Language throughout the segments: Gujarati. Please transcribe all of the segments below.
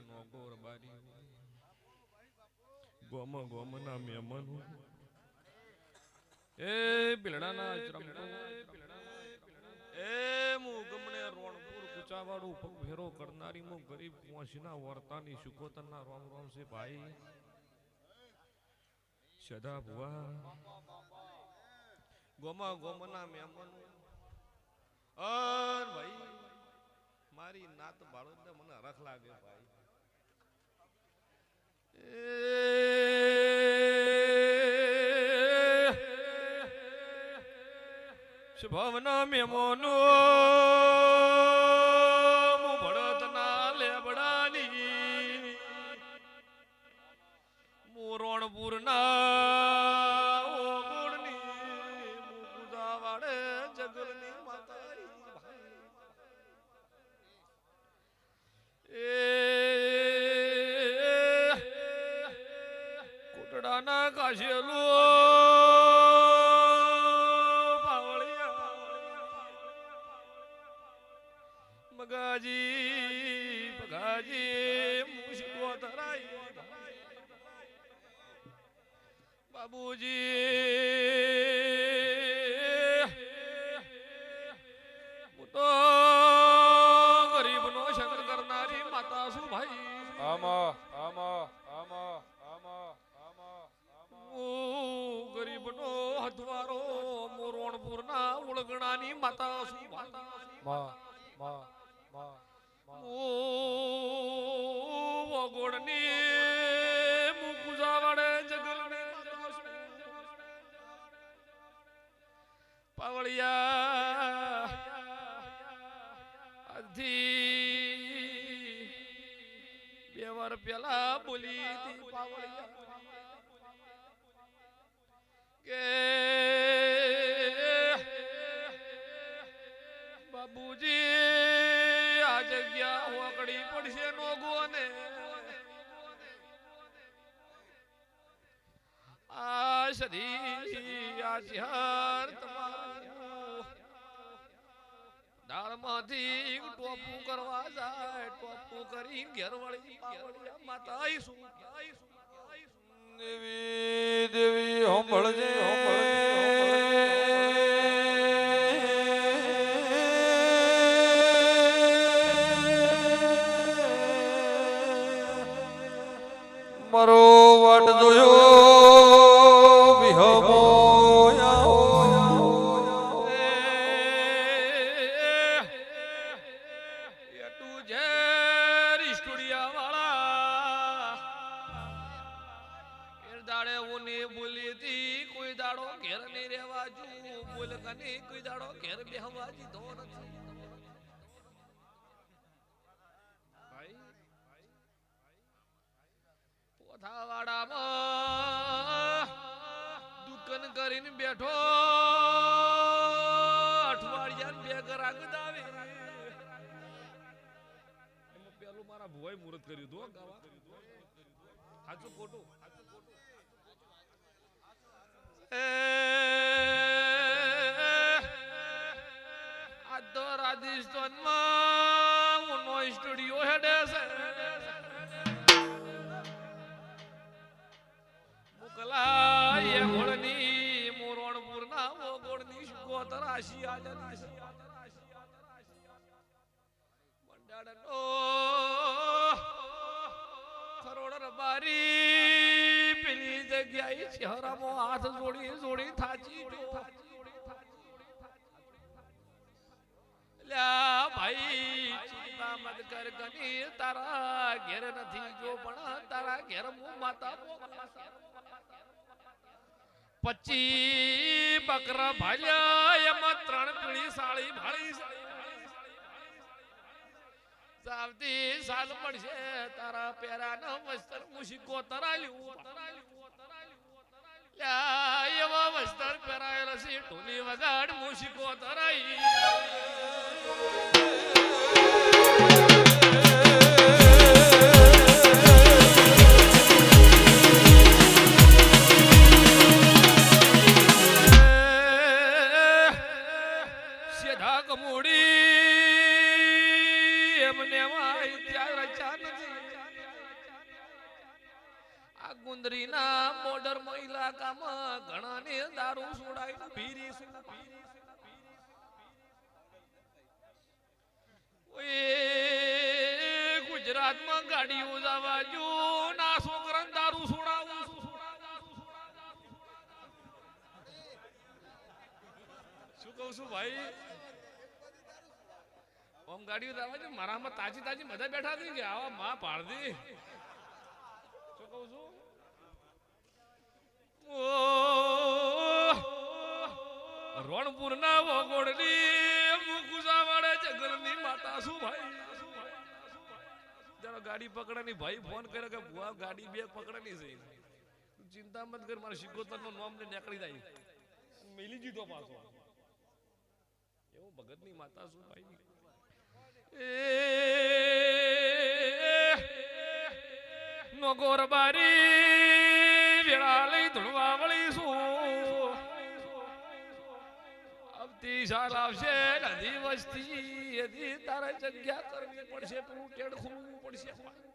ગુંદરીના નોગોર બારી. ગોમ, ગોમના મહેમાન. એ ચરમટો એ મુ ગમણે રોણપુર, કુચાવાડું પગ ભેરો કરનારી મુ ગરીબ પહોંચીના વર્તાની સુકોતરના રોમ રોમ છે ભાઈ. સદા ભુવા. ગોમા, ગોમના મહેમાન. અર ભાઈ, મારી નાત બાળોદને મને હરખ લાગે ભાઈ. સ્વભાવના મેમોનો બાબુજી. હું તો ગરીબનો શંકર કરનારી માતા છું ભાઈ. આમાં આમાં આમાં આમાં હું ગરીબનો હથવારો મોરણપુરના ઉળગણાની માતા છું માતા માં માં માં પાવળિયા આજથી બે વાર પેલા બોલી કે બાબુજી આ જગ્યા હોકડી પડશે નોગો ને આ સધી આ દાળમાંથી ટોપું કરવા જાય ટોપું કરી ઘેર વળી માતા આવીશું દેવી દેવી હોંભળજે. કોઈ દાડો ઘેર બેહવા દીધો નથી. ભાઈ પોથાવાડામાં દુકાન કરીને બેઠો અઠવાડિયા બે ગ્રાહક દાવે પેલું મારા ભુવાએ મુહૂર્ત કર્યું હતું સાચું ખોટું સાચું ખોટું. રાજસ્થાનમાં ઉનો સ્ટુડિયો છે. મોકલા રબારી પેલી જગ્યાએ હાથ જોડી જોડી થાચી જો. ચિંતા મત કર ગની, તારા ઘેર નથી જો પણ, તારા ઘેર હું માતા પચી બકરા ભાલ્યા, એમાં ત્રણ પીળી સાળી ભાળી. આવતી સાલ પડશે તારા પેરાનો વસ્ત્ર મુશીકો તરાલ્યું. લ્યા, એવા વસ્ત્ર પહેરાયેલા છે, ઢોલી વગાડ મુશીકો તરાઈ. ગુંદરીના ઇલાકામાં ઘણા ને દારૂ સુડાય પીરી ઓય ગુજરાતમાં ગાડીઓ જવા જો ના છોકરાને દારૂ સુડાવું શું કહું છું ભાઈ? ઓમ ગાડીઓ જવા છે મારામાં તાજી તાજી બધા બેઠા થઈ ગયા આવા માં પાડદી શું કહું છું? રણપુર ના વગોડલી મુકુસા વાળે જગલની માતા શું ભાઈ? જરા ગાડી પકડવાની ભાઈ ફોન કરે કે બુઆ ગાડી બે પકડવાની છે. ચિંતા મત કર મારા શિકોતરનું નામ ને નીકળી જાય. મેલી જીધો પાછો. એવું ભગતની માતા શું ભાઈ? એ નોગોર બારી વેળા લઈ ધૂળવા વળી શું અબતી સાલ આવશે નદી વસ્તી એથી તારે જગ્યા કરવી પડશે પેલું ટેડ ખોલવું પડશે મારી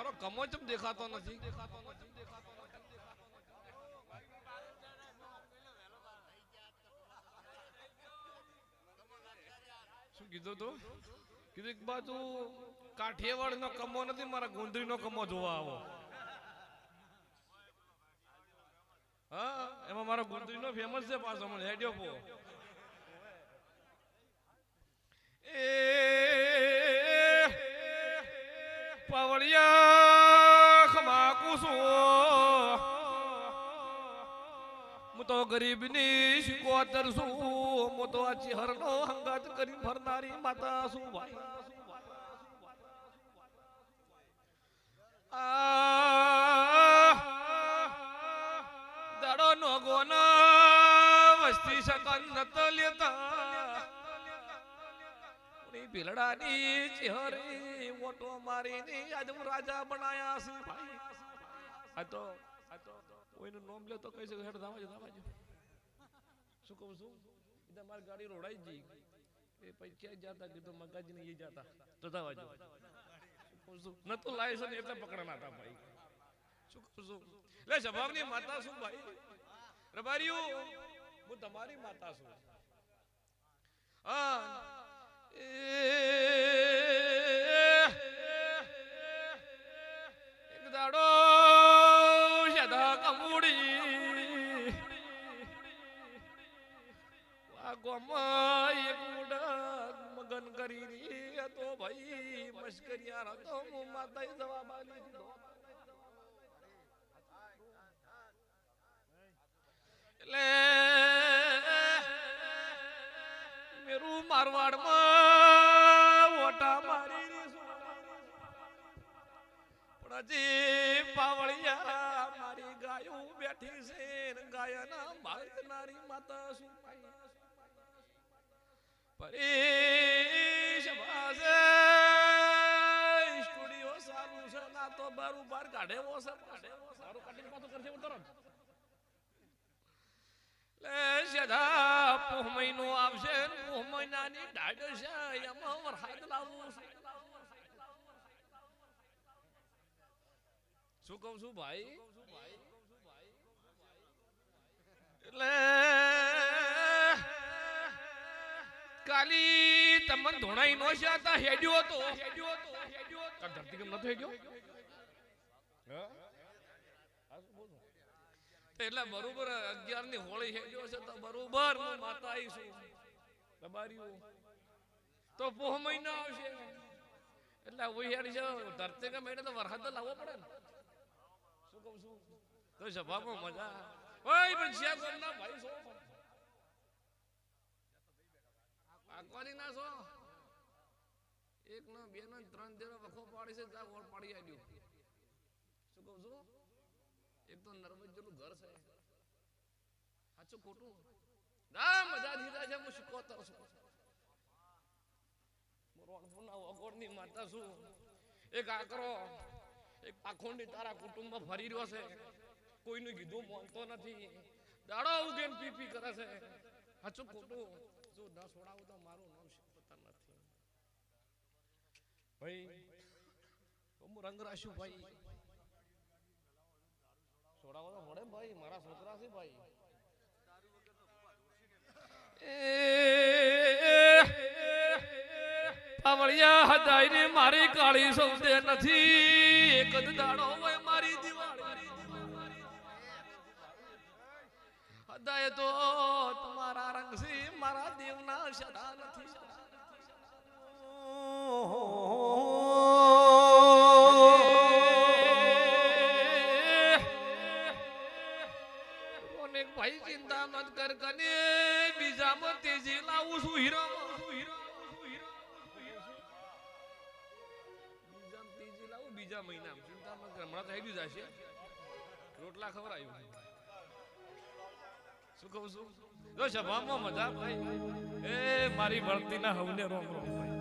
મારો કમો ચમ દેખાતો નથી? શું કીધું તું? કીધું એક બાજુ કાઠિયાવાડ નો કમો નથી, મારા ગુંદરી નો કમો જોવા આવો. હા, એમાં મારો ગુંદરી નો ફેમસ છે પાછો હેડ્યો ગરીબની શિકોતર શું? હું તો આ ચિહરનો હંગાત કરી ફરનારી માતા શું ભાઈ? દડો નો ગોનો વસ્તી શકન નત લેતા. ની ભીલડાની ચહેરી મોટો મારીને આજ રાજા બનાયા શું ભાઈ? આ તો તો કોઈનું નામ લે કહી શકે, હેડ ધાવા ધાવા શું કહું છું? એટલે મારી ગાડી રોડાઈ જઈ એ પછી ક્યાંય જતા? કીધું મગાજી ને એ જતા. તો ધાવા ન તો લાયસન્સ એટલે પકડના હતા ભાઈ. શું કહું છું? લે જવાબની માતા શું ભાઈ? રબારીઓ હું તમારી માતા છું. હા. ભાઈ, મશ્કરિયા હતો હું માતા જવાબ આલી દીધો. એટલે મેરું મારવાડમાં ઓટા મારી પણ હજી પાવળિયા મારી ગાયો બેઠી છે ગાયન મારનારી માતા શું પરેશ બારું બાર કાઢે વો છે. કાઢે વો સારું કાઢી કરો લે સદા પોહ મહિનો આવશે પોહ મહિનાની દાઢ છે એમાં વરસાદ લાવવું છે. શું કહું છું ભાઈ? એટલે કાલી તમને ધોણાઈ નો છે હેડ્યો હતો. ધરતી કેમ નતો હેડ્યો? એટલે બરોબર અગિયારની હોળી હેડ્યો છે તો બરોબર માતા દબાર્યું. તો પોહ મહિનો આવશે. એટલે ઉહિયારી છે, ધરતી કે મહિને તો વરસાદ લાવવો પડે ને. શું કહું છું? તો સભામાં મજા ઓય, પણ જ્યાં ગામના ભાઈ સો આકવાની ના છો? એક ના બે નો ત્રણ દેરો વખો પાડી છે જા ઓળ પાડી આડ્યું શું કહું છું એક તો નર્મદ જેટલું ઘર છે. સાચું ખોટું? ના, મજા દીધા છે, હું શીખવતો છું. રોણપુરના કુટુંબમાં ફરી રહ્યો છે. કોઈનું કીધું માનતો નથી. દાડો ઉગેન પી કરે છે. સાચું ખોટું? મારું નામ શીખવતા નથી. ભાઈ હું રંગ રાખ્યું ભાઈ. છોડાવો બધા મળે ભાઈ, મારા છોકરા છે ભાઈ. મારી કાળી સૌદે નથી. એક જ દાડો હોય મારી દિવાળી. તો તમારા રંગ છે, મારા દેવના સદા નથી. બીજા કર હમણાં તો હેડ્યું જશે રોટલા ખવડાવ્યું શું કહું છું? જો સભામાં મજા ભાઈ. એ મારી ભક્તિના હવને રોમ રોમ, ભાઈ.